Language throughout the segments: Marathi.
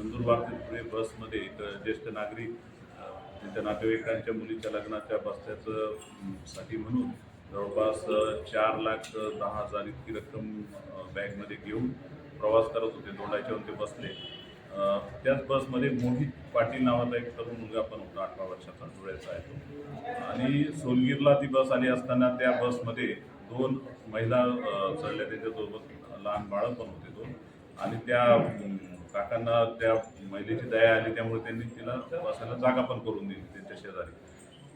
नंदुरबार ते बसमध्ये एक ज्येष्ठ नागरिक त्यांच्या नातेवाईकांच्या मुलीच्या लग्नाच्या बसल्याचं साठी म्हणून जवळपास चार लाख दहा हजार इतकी रक्कम बँकमध्ये घेऊन प्रवास करत होते दोंडाच्याहून ते बसले. त्याच बसमध्ये मोहित पाटील नावाचा एक तरुण मुलगा पण होता अठरा वर्षाचा डोळ्याचा आहे तो. आणि सोनगीरला ती बस आली असताना त्या बसमध्ये दोन महिला चढल्या त्याच्यासोबत लहान बाळं पण होते दोन. आणि त्या काकांना त्या महिलेची दया आली त्यामुळे त्यांनी तिला बसायला जागा पण करून दिली त्यांच्या शेजारी.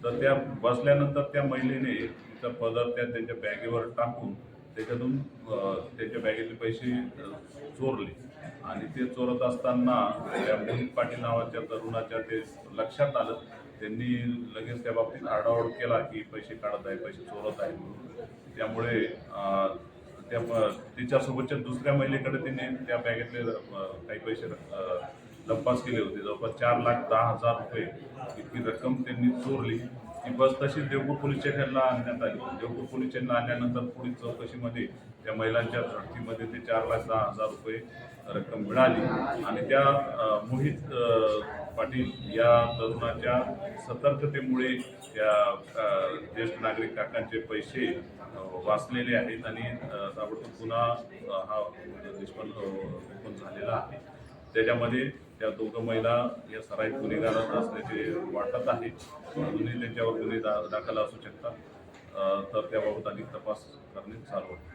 तर त्या बसल्यानंतर त्या महिलेने तिचा पदर त्या त्यांच्या बॅगेवर टाकून त्याच्यातून त्यांच्या बॅगेतले पैसे चोरले. आणि ते चोरत असताना त्या मोहित पाटील नावाच्या तरुणाच्या ते लक्षात आलं. त्यांनी लगेच त्या बाबतीत आरडाओरड केला की पैसे काढत आहे पैसे चोरत आहे त्यामुळे त्या तिच्यासोबतच्या दुसऱ्या महिलेकडे त्यांनी त्या बॅगेतले काही पैसे लंपास केले होते. जवळपास चार लाख दहा हजार रुपये इतकी रक्कम त्यांनी चोरली. ती बस तशीच देवपूर पोलीस स्टेशनला आणण्यात आली. देवपूर पोलीस स्टेशनला आणल्यानंतर पुढील चौकशीमध्ये त्या महिलांच्या झडतीमध्ये ते चार लाख दहा हजार रुपये रक्कम मिळाली. आणि त्या मोहित पाटील या तरुणाच्या सतर्कतेमुळे त्या ज्येष्ठ नागरिक काकांचे पैसे वाचलेले आहेत आणि ताबडतोब गुन्हा हा निष्पन्न झालेला आहे. त्याच्यामध्ये त्या दोघं महिला या सराईत गुन्हेगारात असल्याचे वाटत आहे. अजूनही त्यांच्यावर गुन्हे दा दाखल असू शकतात. तर त्याबाबत अधिक तपास करणे चालू आहे.